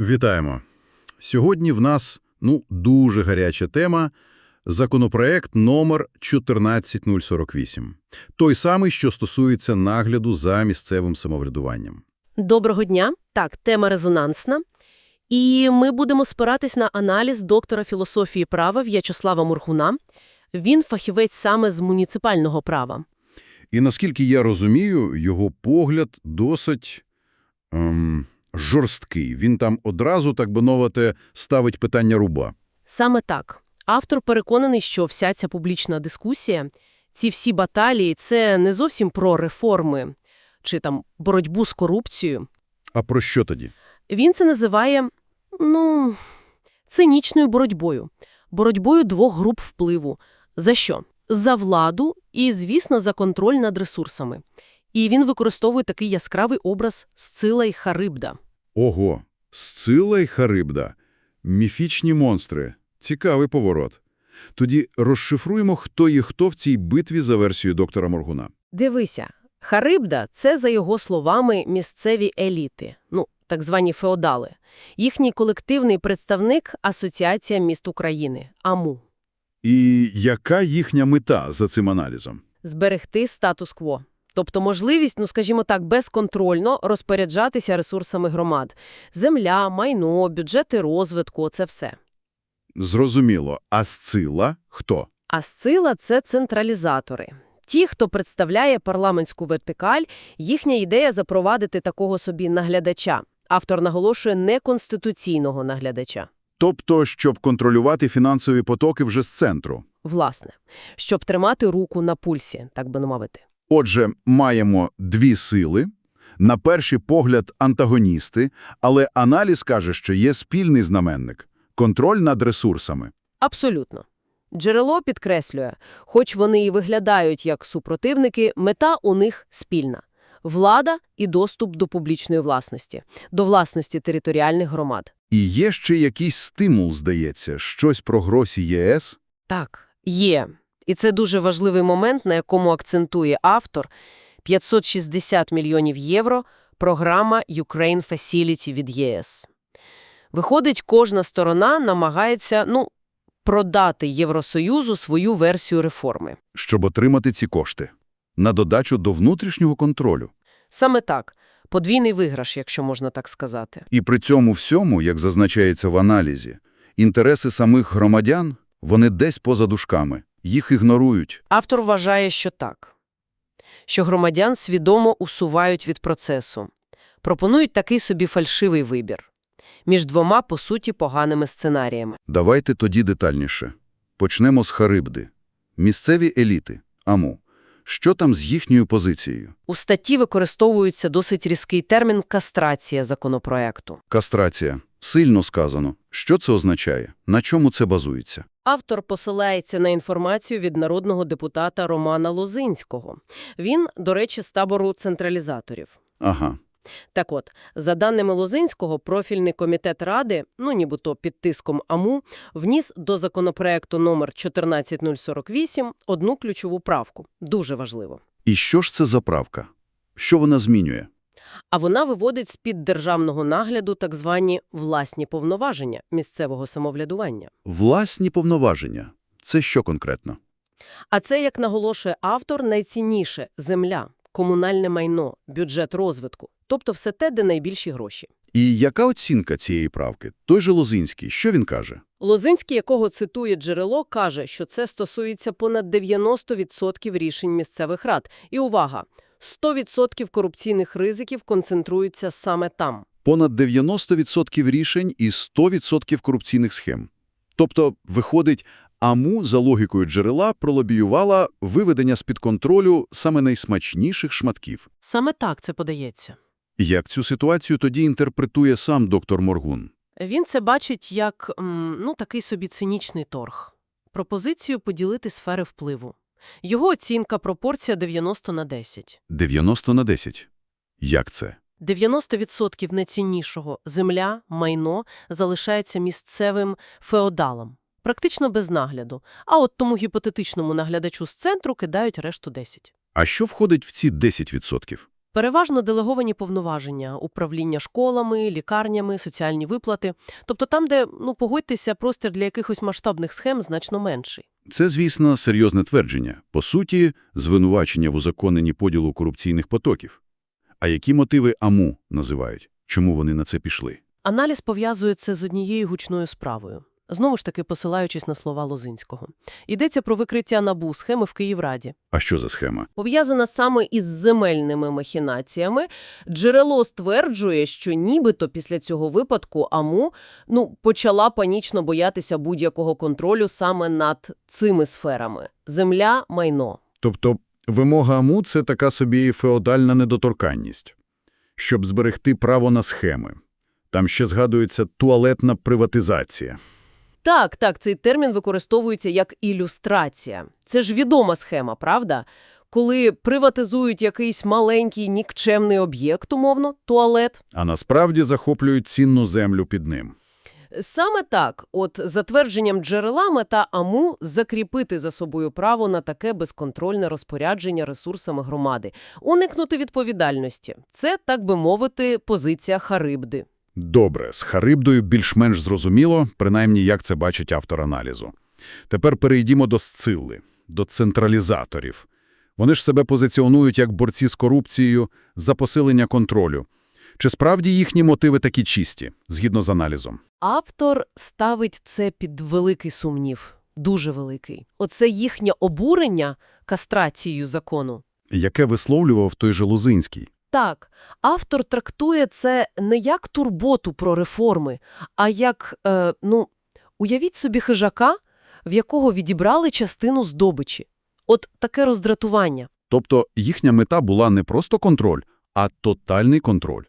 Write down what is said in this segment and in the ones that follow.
Вітаємо. Сьогодні в нас, ну, дуже гаряча тема – законопроект номер 14048. Той самий, що стосується нагляду за місцевим самоврядуванням. Доброго дня. Так, тема резонансна. І ми будемо спиратись на аналіз доктора філософії права В'ячеслава Мурхуна. Він фахівець саме з муніципального права. І наскільки я розумію, його погляд досить ем, жорсткий. Він там одразу, так би мовити, ставить питання руба. Саме так. Автор переконаний, що вся ця публічна дискусія, ці всі баталії – це не зовсім про реформи чи там боротьбу з корупцією. А про що тоді? Він це називає, ну, цинічною боротьбою. Боротьбою двох груп впливу. За що? За владу і, звісно, за контроль над ресурсами. І він використовує такий яскравий образ Сцила й Харибда. Ого, Сцила й Харибда. Міфічні монстри. Цікавий поворот. Тоді розшифруємо, хто є хто в цій битві за версією доктора Моргуна. Дивися, Харибда – це, за його словами, місцеві еліти, ну, так звані феодали. Їхній колективний представник – Асоціація міст України – АМУ. І яка їхня мета за цим аналізом? Зберегти статус-кво. Тобто можливість, ну скажімо так, безконтрольно розпоряджатися ресурсами громад. Земля, майно, бюджети розвитку – це все. Зрозуміло. А Сцила – хто? А сцила – це централізатори. Ті, хто представляє парламентську вертикаль, їхня ідея запровадити такого собі наглядача. Автор наголошує неконституційного наглядача. Тобто, щоб контролювати фінансові потоки вже з центру. Власне, щоб тримати руку на пульсі, так би мовити. Отже, маємо дві сили, на перший погляд антагоністи, але аналіз каже, що є спільний знаменник – контроль над ресурсами. Абсолютно. Джерело підкреслює, хоч вони і виглядають як супротивники, мета у них спільна – влада і доступ до публічної власності, до власності територіальних громад. І є ще якийсь стимул, здається, щось про гроші ЄС? Так, є. І це дуже важливий момент, на якому акцентує автор – 560 мільйонів євро – програма Ukraine Facility від ЄС. Виходить, кожна сторона намагається, ну, продати Євросоюзу свою версію реформи. Щоб отримати ці кошти. На додачу до внутрішнього контролю. Саме так. Подвійний виграш, якщо можна так сказати. І при цьому всьому, як зазначається в аналізі, інтереси самих громадян, вони десь поза дужками, їх ігнорують. Автор вважає, що так. Що громадян свідомо усувають від процесу. Пропонують такий собі фальшивий вибір. Між двома, по суті, поганими сценаріями. Давайте тоді детальніше. Почнемо з Харибди. Місцеві еліти, АМУ. Що там з їхньою позицією? У статті використовується досить різкий термін «кастрація» законопроекту. Кастрація. Сильно сказано. Що це означає? На чому це базується? Автор посилається на інформацію від народного депутата Романа Лозинського. Він, до речі, з табору централізаторів. Ага. Так от, за даними Лозинського, профільний комітет Ради, ну нібито під тиском АМУ, вніс до законопроекту номер 14048 одну ключову правку. Дуже важливо. І що ж це за правка? Що вона змінює? А вона виводить з-під державного нагляду так звані власні повноваження місцевого самоврядування. Власні повноваження. Це що конкретно? А це, як наголошує автор, найцінніше – земля, комунальне майно, бюджет розвитку. Тобто все те, де найбільші гроші. І яка оцінка цієї правки? Той же Лозинський, що він каже? Лозинський, якого цитує джерело, каже, що це стосується понад 90% рішень місцевих рад. І увага! 100% корупційних ризиків концентруються саме там. Понад 90% рішень і 100% корупційних схем. Тобто, виходить, АМУ за логікою джерела пролобіювала виведення з-під контролю саме найсмачніших шматків. Саме так це подається. Як цю ситуацію тоді інтерпретує сам доктор Моргун? Він це бачить як, ну, такий собі цинічний торг. Пропозицію поділити сфери впливу. Його оцінка – пропорція 90 на 10. 90 на 10. Як це? 90% найціннішого – земля, майно – залишається місцевим феодалом, Практично без нагляду. А от тому гіпотетичному наглядачу з центру кидають решту 10. А що входить в ці 10%? Переважно делеговані повноваження – управління школами, лікарнями, соціальні виплати. Тобто там, де, ну, погодьтеся, простір для якихось масштабних схем значно менший. Це, звісно, серйозне твердження. По суті, звинувачення в узаконенні поділу корупційних потоків. А які мотиви АМУ називають? Чому вони на це пішли? Аналіз пов'язує це з однією гучною справою. Знову ж таки, посилаючись на слова Лозинського. Йдеться про викриття НАБУ схеми в Київраді. А що за схема? Пов'язана саме із земельними махінаціями. Джерело стверджує, що нібито після цього випадку АМУ ну, почала панічно боятися будь-якого контролю саме над цими сферами – земля, майно. Тобто вимога АМУ – це така собі феодальна недоторканність, щоб зберегти право на схеми. Там ще згадується туалетна приватизація. Так, так, цей термін використовується як ілюстрація. Це ж відома схема, правда? Коли приватизують якийсь маленький нікчемний об'єкт, умовно, туалет. А насправді захоплюють цінну землю під ним. Саме так, от за твердженням джерела мета АМУ – закріпити за собою право на таке безконтрольне розпорядження ресурсами громади, уникнути відповідальності. Це, так би мовити, позиція Харибди. Добре, з Харибдою більш-менш зрозуміло, принаймні як це бачить автор аналізу. Тепер перейдімо до Сцилли, до централізаторів. Вони ж себе позиціонують як борці з корупцією за посилення контролю. Чи справді їхні мотиви такі чисті, згідно з аналізом? Автор ставить це під великий сумнів, дуже великий. Оце їхнє обурення кастрацією закону. Яке висловлював той же Лузинський? Так, автор трактує це не як турботу про реформи, а як, е, ну, уявіть собі хижака, в якого відібрали частину здобичі. От таке роздратування. Тобто їхня мета була не просто контроль, а тотальний контроль.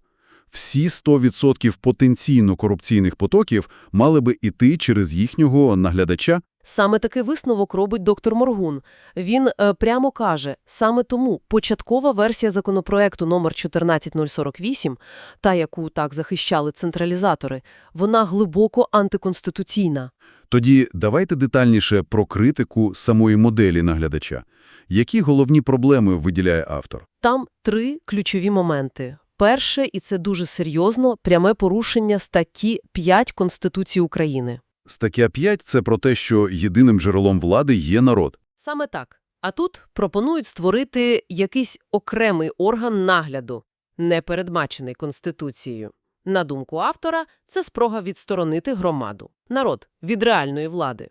Всі 100% потенційно корупційних потоків мали би іти через їхнього наглядача. Саме такий висновок робить доктор Моргун. Він е, прямо каже, саме тому початкова версія законопроекту номер 14048, та яку так захищали централізатори, вона глибоко антиконституційна. Тоді давайте детальніше про критику самої моделі наглядача. Які головні проблеми виділяє автор? Там три ключові моменти. Перше, і це дуже серйозно, пряме порушення статті 5 Конституції України. Стаття 5 – це про те, що єдиним джерелом влади є народ. Саме так. А тут пропонують створити якийсь окремий орган нагляду, не передбачений Конституцією. На думку автора, це спрога відсторонити громаду, народ, від реальної влади.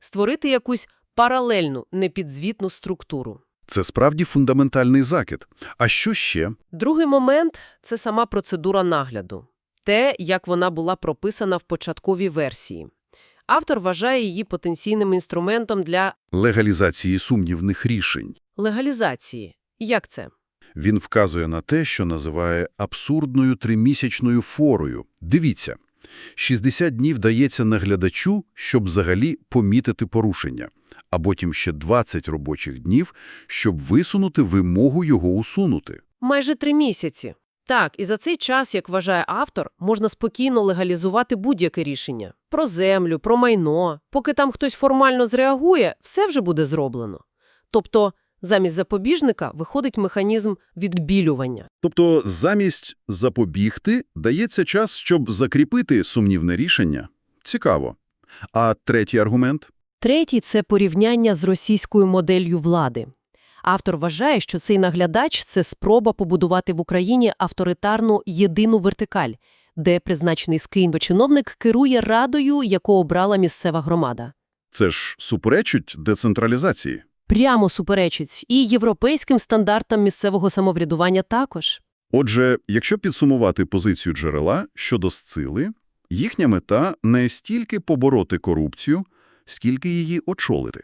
Створити якусь паралельну, непідзвітну структуру. Це справді фундаментальний закид. А що ще? Другий момент – це сама процедура нагляду. Те, як вона була прописана в початковій версії. Автор вважає її потенційним інструментом для Легалізації сумнівних рішень. легалізації. Як це? Він вказує на те, що називає абсурдною тримісячною форою. Дивіться, 60 днів дається наглядачу, щоб взагалі помітити порушення, а потім ще 20 робочих днів, щоб висунути вимогу його усунути. Майже три місяці. Так, і за цей час, як вважає автор, можна спокійно легалізувати будь-яке рішення. Про землю, про майно. Поки там хтось формально зреагує, все вже буде зроблено. Тобто, замість запобіжника виходить механізм відбілювання. Тобто замість запобігти дається час, щоб закріпити сумнівне рішення? Цікаво. А третій аргумент? Третій – це порівняння з російською моделлю влади. Автор вважає, що цей наглядач – це спроба побудувати в Україні авторитарну єдину вертикаль, де призначений з Києва чиновник керує радою, яку обрала місцева громада. Це ж суперечить децентралізації. Прямо суперечить і європейським стандартам місцевого самоврядування також. Отже, якщо підсумувати позицію джерела щодо Сцили, їхня мета не стільки побороти корупцію, скільки її очолити.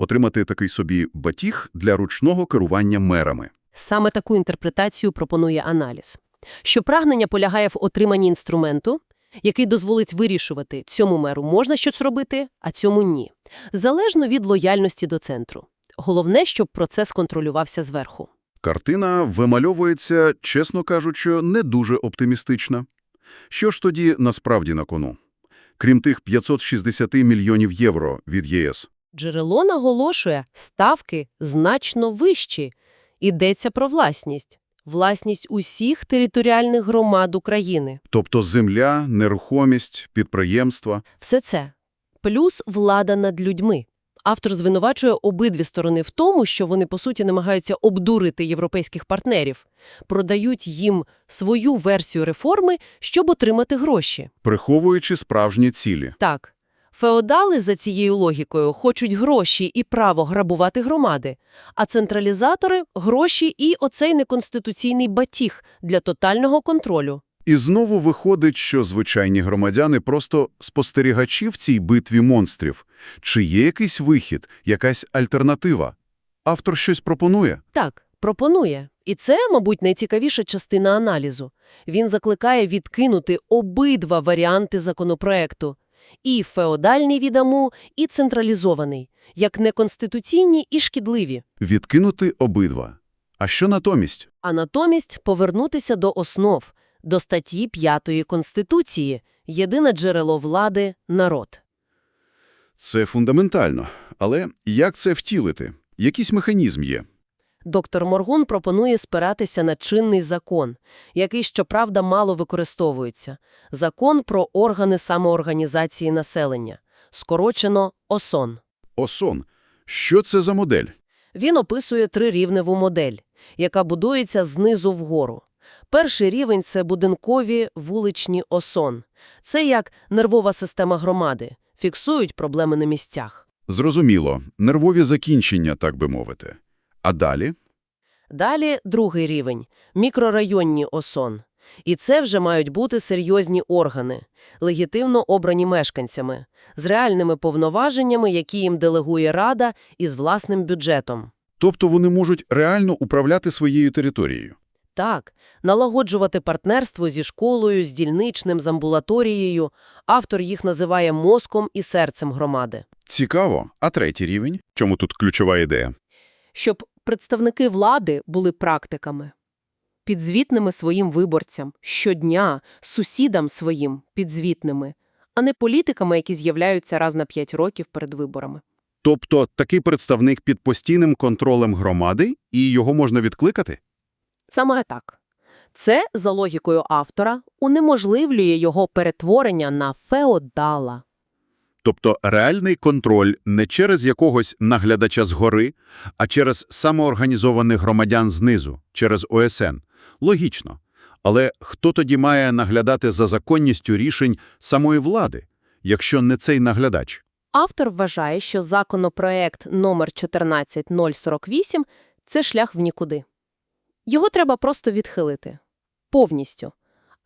Отримати такий собі батіг для ручного керування мерами. Саме таку інтерпретацію пропонує аналіз. Що прагнення полягає в отриманні інструменту, який дозволить вирішувати, цьому меру можна щось робити, а цьому ні. Залежно від лояльності до центру. Головне, щоб процес контролювався зверху. Картина вимальовується, чесно кажучи, не дуже оптимістична. Що ж тоді насправді на кону? Крім тих 560 мільйонів євро від ЄС. Джерело наголошує, ставки значно вищі. Йдеться про власність. власність усіх територіальних громад України. Тобто земля, нерухомість, підприємства. Все це. Плюс влада над людьми. Автор звинувачує обидві сторони в тому, що вони, по суті, намагаються обдурити європейських партнерів, продають їм свою версію реформи, щоб отримати гроші. приховуючи справжні цілі. Так, феодали за цією логікою хочуть гроші і право грабувати громади, а централізатори – гроші і оцей неконституційний батіг для тотального контролю. І знову виходить, що звичайні громадяни просто спостерігачі в цій битві монстрів. Чи є якийсь вихід, якась альтернатива? Автор щось пропонує? Так, пропонує. І це, мабуть, найцікавіша частина аналізу. Він закликає відкинути обидва варіанти законопроекту – і феодальний відаму, і централізований, як неконституційні і шкідливі. Відкинути обидва. А що натомість? а натомість повернутися до основ, до статті 5 Конституції «Єдине джерело влади – народ». Це фундаментально. Але як це втілити? Якийсь механізм є. Доктор Моргун пропонує спиратися на чинний закон, який, щоправда, мало використовується – закон про органи самоорганізації населення, скорочено ОСОН. ОСОН. Що це за модель? Він описує трирівневу модель, яка будується знизу вгору. Перший рівень – це будинкові вуличні ОСОН. Це як нервова система громади. Фіксують проблеми на місцях. Зрозуміло. Нервові закінчення, так би мовити. А далі? Далі другий рівень – мікрорайонні ОСОН. І це вже мають бути серйозні органи, легітимно обрані мешканцями, з реальними повноваженнями, які їм делегує Рада, і з власним бюджетом. Тобто вони можуть реально управляти своєю територією. Так, налагоджувати партнерство зі школою, з дільничним, з амбулаторією. Автор їх називає мозком і серцем громади. Цікаво. А третій рівень? Чому тут ключова ідея? щоб представники влади були практиками, підзвітними своїм виборцям, щодня, сусідам своїм підзвітними, а не політиками, які з'являються раз на п'ять років перед виборами. Тобто такий представник під постійним контролем громади, і його можна відкликати? Саме так. Це, за логікою автора, унеможливлює його перетворення на феодала. Тобто реальний контроль не через якогось наглядача згори, а через самоорганізованих громадян знизу, через ОСН. Логічно. Але хто тоді має наглядати за законністю рішень самої влади, якщо не цей наглядач? Автор вважає, що законопроект номер 14048 – це шлях в нікуди. Його треба просто відхилити. Повністю.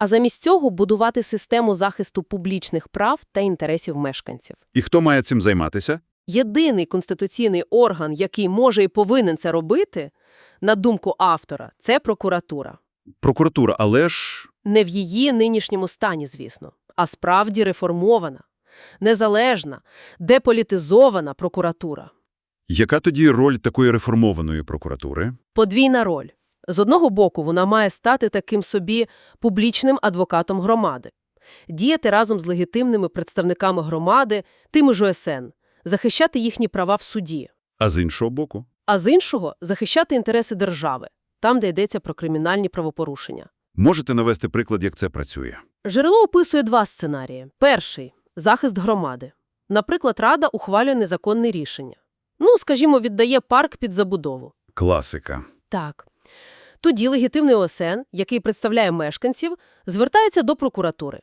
А замість цього будувати систему захисту публічних прав та інтересів мешканців. І хто має цим займатися? Єдиний конституційний орган, який може і повинен це робити, на думку автора, це прокуратура. Прокуратура, але ж... Не в її нинішньому стані, звісно, а справді реформована, незалежна, деполітизована прокуратура. Яка тоді роль такої реформованої прокуратури? Подвійна роль. З одного боку, вона має стати таким собі публічним адвокатом громади, діяти разом з легітимними представниками громади, тими ж ОСН, захищати їхні права в суді, А з іншого боку? а з іншого – захищати інтереси держави, там, де йдеться про кримінальні правопорушення. Можете навести приклад, як це працює? Джерело описує два сценарії. Перший – захист громади. Наприклад, Рада ухвалює незаконне рішення. Ну, скажімо, віддає парк під забудову. Класика. Так. Тоді легітимний ОСН, який представляє мешканців, звертається до прокуратури.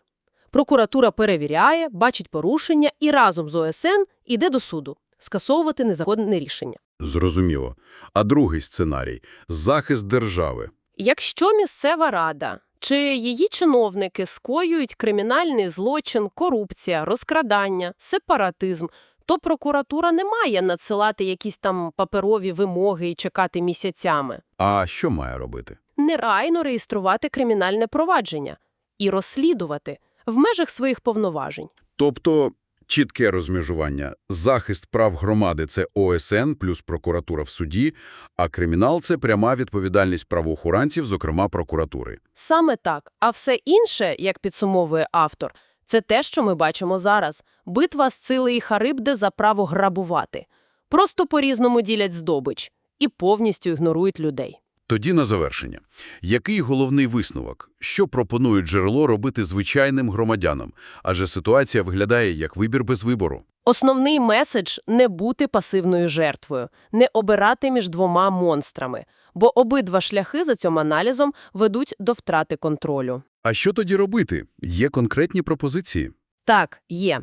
Прокуратура перевіряє, бачить порушення і разом з ОСН іде до суду скасовувати незаконне рішення. Зрозуміло. А другий сценарій – захист держави. Якщо місцева рада чи її чиновники скоюють кримінальний злочин, корупція, розкрадання, сепаратизм, то прокуратура не має надсилати якісь там паперові вимоги і чекати місяцями. А що має робити? Негайно реєструвати кримінальне провадження і розслідувати в межах своїх повноважень. Тобто чітке розмежування. Захист прав громади – це ОСН плюс прокуратура в суді, а кримінал – це пряма відповідальність правоохоронців, зокрема прокуратури. Саме так. А все інше, як підсумовує автор, це те, що ми бачимо зараз. Битва з Цили і Харибде за право грабувати. Просто по-різному ділять здобич і повністю ігнорують людей. Тоді на завершення. Який головний висновок? Що пропонує джерело робити звичайним громадянам? Адже ситуація виглядає як вибір без вибору. Основний меседж – не бути пасивною жертвою, не обирати між двома монстрами, бо обидва шляхи за цим аналізом ведуть до втрати контролю. А що тоді робити? Є конкретні пропозиції? Так, є.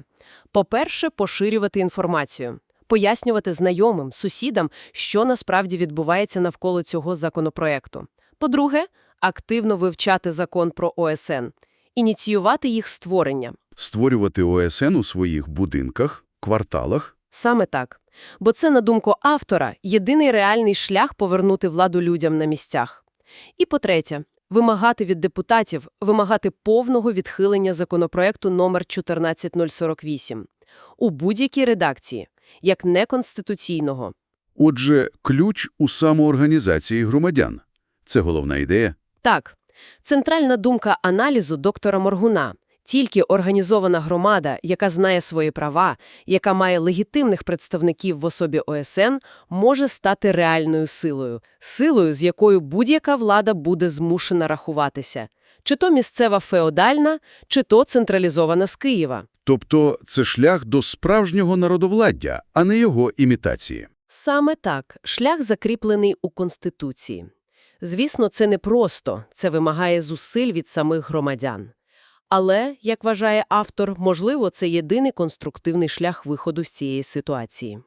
По-перше, поширювати інформацію. Пояснювати знайомим, сусідам, що насправді відбувається навколо цього законопроекту. По-друге, активно вивчати закон про ОСН. Ініціювати їх створення. Створювати ОСН у своїх будинках, кварталах? Саме так. Бо це, на думку автора, єдиний реальний шлях повернути владу людям на місцях. І по-третє, вимагати від депутатів, вимагати повного відхилення законопроекту номер 14048 у будь-якій редакції, як неконституційного. Отже, ключ у самоорганізації громадян. Це головна ідея. Так, центральна думка аналізу доктора Моргуна – тільки організована громада, яка знає свої права, яка має легітимних представників в особі ОСН, може стати реальною силою. Силою, з якою будь-яка влада буде змушена рахуватися. Чи то місцева феодальна, чи то централізована з Києва. Тобто це шлях до справжнього народовладдя, а не його імітації. Саме так, шлях закріплений у Конституції. Звісно, це не просто, це вимагає зусиль від самих громадян. Але, як вважає автор, можливо, це єдиний конструктивний шлях виходу з цієї ситуації.